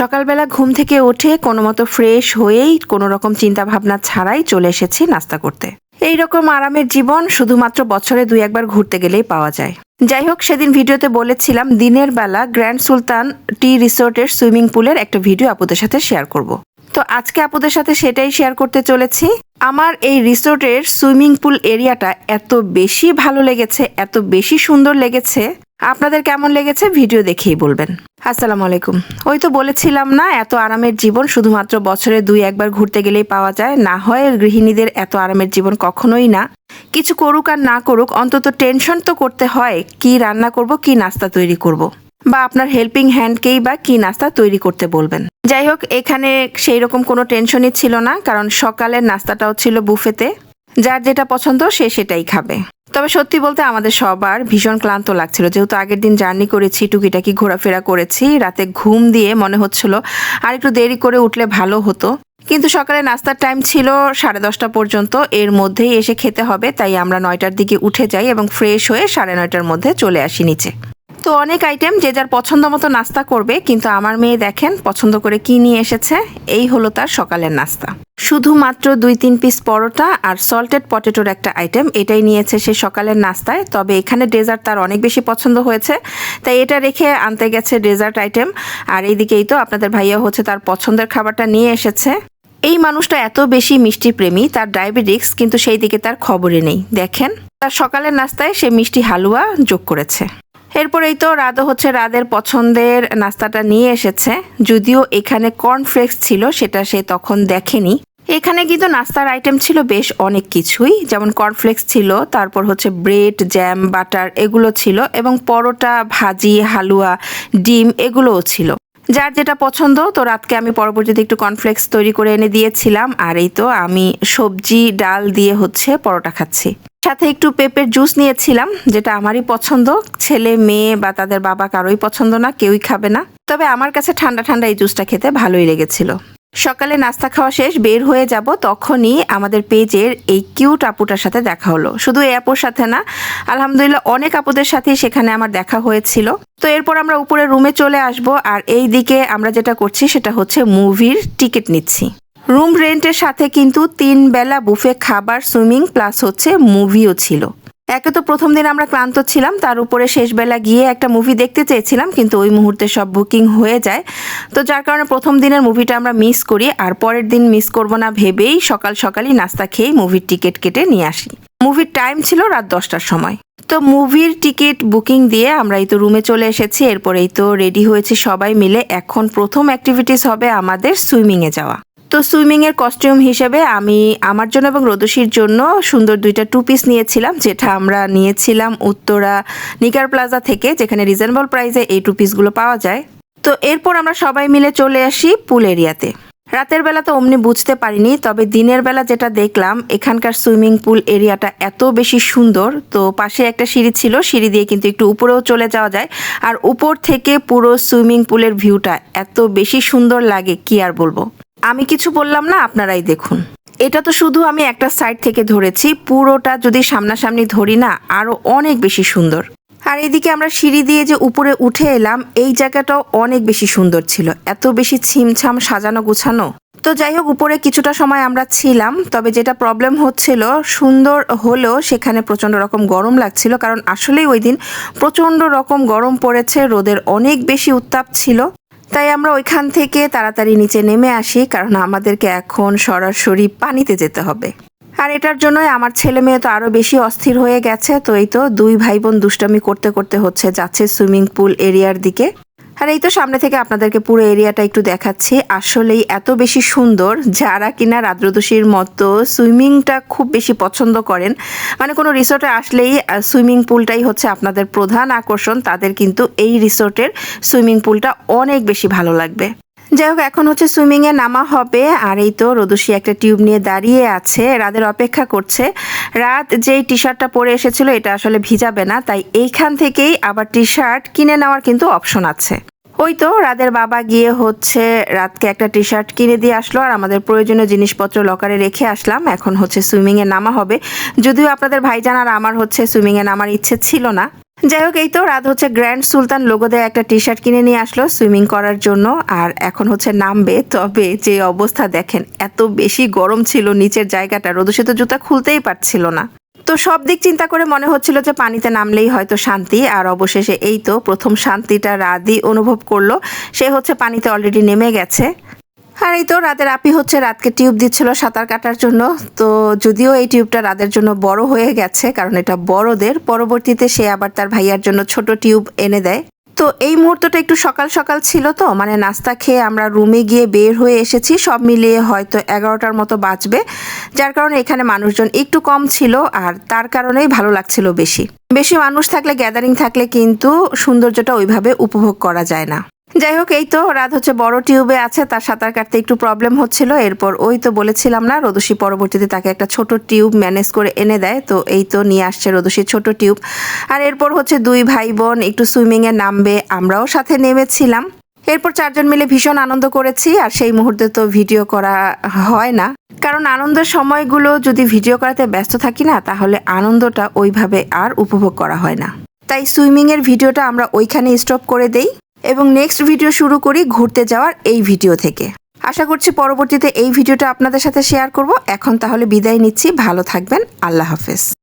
সকালবেলা ঘুম থেকে উঠে কোনো মতো ফ্রেশ হয়েই কোনো রকম চিন্তা ভাবনা ছাড়াই চলে এসেছি নাস্তা করতে। এই রকম আরামের জীবন শুধুমাত্র বছরে দুই একবার ঘুরতে গেলেই পাওয়া যায়। যাই হোক, সেদিন ভিডিওতে বলেছিলাম দিনের বেলা গ্র্যান্ড সুলতান টি রিসোর্টের সুইমিং পুলের একটা ভিডিও আপুদের সাথে শেয়ার করব। তো আজকে আপুদের সাথে সেটাই শেয়ার করতে চলেছি। আমার এই রিসোর্টের সুইমিং পুল এরিয়াটা এত বেশি ভালো লেগেছে, এত বেশি সুন্দর লেগেছে। আপনাদের কেমন লেগেছে ভিডিও দেখেই বলবেন। আসসালামু আলাইকুম। ওই তো বলেছিলাম না, এত আরামের জীবন শুধুমাত্র বছরে দুই, একবার ঘুরতে গেলেই পাওয়া যায়। না হয় গৃহিণীদের এত আরামের জীবন কখনোই না। কিছু করুক আর না করুক, অন্তত টেনশন তো করতে হয়, কি রান্না করব, কি নাস্তা তৈরি করব। বা আপনার হেল্পিং হ্যান্ডকেই বা কি নাস্তা তৈরি করতে বলবেন। যাই হোক, এখানে সেই রকম কোনো টেনশনই ছিল না, কারণ সকালের নাস্তাটাও ছিল বুফেতে। যার যেটা পছন্দ সে সেটাই খাবে। তবে সত্যি বলতে আমাদের সবার ভীষণ ক্লান্ত লাগছিল। যেহেতু আগের দিন জার্নি করেছি, টুকিটাকি ঘোরাফেরা করেছি, রাতে ঘুম দিয়ে মনে হচ্ছিল আর একটু দেরি করে উঠলে ভালো হতো। কিন্তু সকালে নাস্তার টাইম ছিল সাড়ে দশটা পর্যন্ত। এর মধ্যেই এসে খেতে হবে, তাই আমরা নয়টার দিকে উঠে যাই এবং ফ্রেশ হয়ে সাড়ে নয়টার মধ্যে চলে আসি নিচে। তো অনেক আইটেম যে যার পছন্দ মতো নাস্তা করবে, কিন্তু আমার মেয়ে দেখেন পছন্দ করে কি নিয়ে এসেছে, এই হলো তার সকালের নাস্তা। শুধুমাত্র দুই তিন পিস পরোটা আর সল্টেড পটেটোর একটা আইটেম এটাই নিয়েছে সে সকালের নাস্তায়। তবে এখানে ডেজার্ট তার অনেক বেশি পছন্দ হয়েছে, তাই এটা রেখে আনতে গেছে ডেজার্ট আইটেম আর এইদিকেই তো আপনাদের ভাইয়া হচ্ছে তার পছন্দের খাবারটা নিয়ে এসেছে। এই মানুষটা এত বেশি মিষ্টি প্রেমী, তার ডায়াবেটিক্স কিন্তু সেই দিকে তার খবরে নেই। দেখেন, তার সকালের নাস্তায় সে মিষ্টি হালুয়া যোগ করেছে। এরপরেই তো রাদো হচ্ছে রাদের পছন্দের নাস্তাটা নিয়ে এসেছে। যদিও এখানে কর্নফ্লেক্স ছিল, সেটা সে তখন দেখেনি। এখানে কিন্তু নাস্তার আইটেম ছিল বেশ অনেক কিছুই। যেমন কর্নফ্লেক্স ছিল, তারপর হচ্ছে ব্রেড জ্যাম বাটার এগুলো ছিল এবং পরোটা, ভাজি, হালুয়া, ডিম এগুলোও ছিল। যার যেটা পছন্দ, তো রাতকে আমি পরবর্তীতে একটু কর্নফ্লেক্স তৈরি করে এনে দিয়েছিলাম। আর এই তো আমি সবজি, ডাল দিয়ে হচ্ছে পরোটা খাচ্ছি। সাথে একটু পেঁপের জুস নিয়েছিলাম, যেটা আমারই পছন্দ। ছেলে, মেয়ে বা তাদের বাবা কারোই পছন্দ না, কেউই খাবে না। তবে আমার কাছে ঠান্ডা ঠান্ডা এই জুসটা খেতে ভালোই লেগেছিল। সকালে নাস্তা খাওয়া শেষ, বের হয়ে যাব তখনই আমাদের পেজের এই কিউট আপুটার সাথে দেখা হলো। শুধু এই আপুর সাথে না, আলহামদুলিল্লাহ অনেক আপুদের সাথেই সেখানে আমার দেখা হয়েছিল। তো এরপর আমরা উপরে রুমে চলে আসব আর এই দিকে আমরা যেটা করছি সেটা হচ্ছে মুভির টিকিট নিচ্ছি। রুম রেন্টের সাথে কিন্তু তিন বেলা বুফে, খাবার, সুইমিং, প্লাস হচ্ছে মুভিও ছিল। একে তো প্রথম দিন আমরা ক্লান্ত ছিলাম, তার উপরে শেষবেলা গিয়ে একটা মুভি দেখতে চেয়েছিলাম, কিন্তু ওই মুহূর্তে সব বুকিং হয়ে যায়। তো যার কারণে প্রথম দিনের মুভিটা আমরা মিস করি, আর পরের দিন মিস করব না ভেবেই সকাল সকালই নাস্তা খেয়েই মুভির টিকিট কেটে নিয়ে আসি। মুভির টাইম ছিল রাত দশটার সময়। তো মুভির টিকিট বুকিং দিয়ে আমরা এই তো রুমে চলে এসেছি এরপরেই তো রেডি হয়েছি সবাই মিলে। এখন প্রথম অ্যাক্টিভিটিস হবে আমাদের সুইমিংয়ে যাওয়া। তো সুইমিং এর কস্টিউম হিসেবে আমি আমার জন্য এবং রোদসির জন্য সুন্দর দুইটা টু পিস নিয়েছিলাম, যেটা আমরা নিয়েছিলাম উত্তরা নিকার প্লাজা থেকে, যেখানে রিজনেবল প্রাইসে এই টু পিসগুলো পাওয়া যায়। তো এরপর আমরা সবাই মিলে চলে আসি পুল এরিয়াতে রাতের বেলা তো অমনি বুঝতে পারিনি, তবে দিনের বেলা যেটা দেখলাম, এখানকার সুইমিং পুল এরিয়াটা এত বেশি সুন্দর, তো পাশে একটা সিঁড়ি ছিল, সিঁড়ি দিয়ে কিন্তু একটু উপরেও চলে যাওয়া যায়, আর উপর থেকে পুরো সুইমিং পুলের ভিউটা এত বেশি সুন্দর লাগে, কি আর বলব? আমি কিছু বললাম না, আপনারাই দেখুন। এটা তো শুধু আমি একটা সাইড থেকে ধরেছি, পুরোটা যদি সামনাসামনি ধরি না, আরও অনেক বেশি সুন্দর। আর এদিকে আমরা সিঁড়ি দিয়ে যে উপরে উঠে এলাম, এই জায়গাটাও অনেক বেশি সুন্দর ছিল। এত বেশি ছিমছাম সাজানো গুছানো। তো যাই হোক, উপরে কিছুটা সময় আমরা ছিলাম, তবে যেটা প্রবলেম হচ্ছিল, সুন্দর হলেও সেখানে প্রচণ্ড রকম গরম লাগছিল, কারণ আসলেই ওই দিন প্রচণ্ড রকম গরম পড়েছে, রোদের অনেক বেশি উত্তাপ ছিল। তাই আমরা ওইখান থেকে তাড়াতাড়ি নিচে নেমে আসি, কারণ আমাদেরকে এখন সরাসরি পানিতে যেতে হবে। আর এটার জন্যই আমার ছেলে মেয়ে তো আরও বেশি অস্থির হয়ে গেছে, তো এই তো দুই ভাই বোন দুষ্টমি করতে করতে হচ্ছে, যাচ্ছে সুইমিং পুল এরিয়ার দিকে। আর এই তো সামনে থেকে আপনাদেরকে পুরো এরিয়াটা একটু দেখাচ্ছি। আসলেই এত বেশি সুন্দর, যারা কিনা রাদ্রদোষীর মতো সুইমিংটা খুব বেশি পছন্দ করেন মানে কোনো রিসোর্টে আসলেই সুইমিং পুলটাই হচ্ছে আপনাদের প্রধান আকর্ষণ, তাদের কিন্তু এই রিসোর্টের সুইমিং পুলটা অনেক বেশি ভালো লাগবে। যাই হোক, এখন হচ্ছে সুইমিংয়ে নামা হবে, আর এই তো রোদসী একটা টিউব নিয়ে দাঁড়িয়ে আছে, রাদের অপেক্ষা করছে। রাত যেই টি শার্টটা পরে এসেছিল, এটা আসলে ভিজাবে না, তাই এইখান থেকেই আবার টি শার্ট কিনে নেওয়ার কিন্তু অপশন আছে। ওই তো রাদের বাবা গিয়ে হচ্ছে রাতকে একটা টি শার্ট কিনে দিয়ে আসলো, আর আমাদের প্রয়োজনীয় জিনিসপত্র লকারে রেখে আসলাম। এখন হচ্ছে সুইমিং এ নামা হবে। যদিও আপনাদের ভাইজান আর আমার হচ্ছে সুইমিং এ নামার ইচ্ছে ছিল না। যাই হোক, এই তো রাত হচ্ছে গ্র্যান্ড সুলতান লোগো দেয় একটা টি শার্ট কিনে নিয়ে আসলো সুইমিং করার জন্য, আর এখন হচ্ছে নামবে। তবে যে অবস্থা দেখেন, এত বেশি গরম ছিল নিচের জায়গাটা রোদুষিত জুতা খুলতেই পারছিল না। তো সব দিক চিন্তা করে মনে হচ্ছিল যে পানিতে নামলেই হয়তো শান্তি, আর অবশেষে এই তো প্রথম শান্তিটা রাদি অনুভব করল। সে হচ্ছে পানিতে অলরেডি নেমে গেছে। আর এই তো রাতের আপি হচ্ছে রাতকে টিউব দিচ্ছিল সাঁতার কাটার জন্য। তো যদিও এই টিউবটা রাতের জন্য বড় হয়ে গেছে, কারণ এটা বড়দের। পরবর্তীতে সে আবার তার ভাইয়ার জন্য ছোট টিউব এনে দেয়। তো এই মুহূর্তটা একটু সকাল সকাল ছিল তো মানে নাস্তা খেয়ে আমরা রুমে গিয়ে বের হয়ে এসেছি, সব মিলিয়ে হয়তো এগারোটার মতো বাঁচবে যার কারণে এখানে মানুষজন একটু কম ছিল আর তার কারণেই ভালো লাগছিল বেশি। বেশি মানুষ থাকলে গ্যাদারিং থাকলে কিন্তু সৌন্দর্যটা ওইভাবে উপভোগ করা যায় না। যাই হোক এই তো, রাত হচ্ছে বড় টিউবে আছে, তার সাঁতার কাটতে একটু প্রবলেম হচ্ছিল, এরপর ওই তো বলেছিলাম না রদুষি পরবর্তীতে তাকে একটা ছোট টিউব ম্যানেজ করে এনে দেয়, তো এই তো নিয়ে আসছে রদুষির ছোট টিউব। আর এরপর হচ্ছে দুই ভাই বোন একটু সুইমিংয়ে নামবে, আমরাও সাথে নেমেছিলাম। এরপর চারজন মিলে ভীষণ আনন্দ করেছি, আর সেই মুহূর্তে তো ভিডিও করা হয় না। কারণ আনন্দের সময়গুলো যদি ভিডিও করাতে ব্যস্ত থাকি না, তাহলে আনন্দটা ওইভাবে আর উপভোগ করা হয় না। তাই সুইমিংয়ের ভিডিওটা আমরা ওইখানে স্টপ করে দেই। এবং নেক্সট ভিডিও শুরু করি ঘুরতে যাওয়ার এই ভিডিও থেকে। আশা করছি পরবর্তীতে এই ভিডিওটা আপনাদের সাথে শেয়ার করব। এখন তাহলে বিদায় নিচ্ছি। ভালো থাকবেন। আল্লাহ হাফেজ।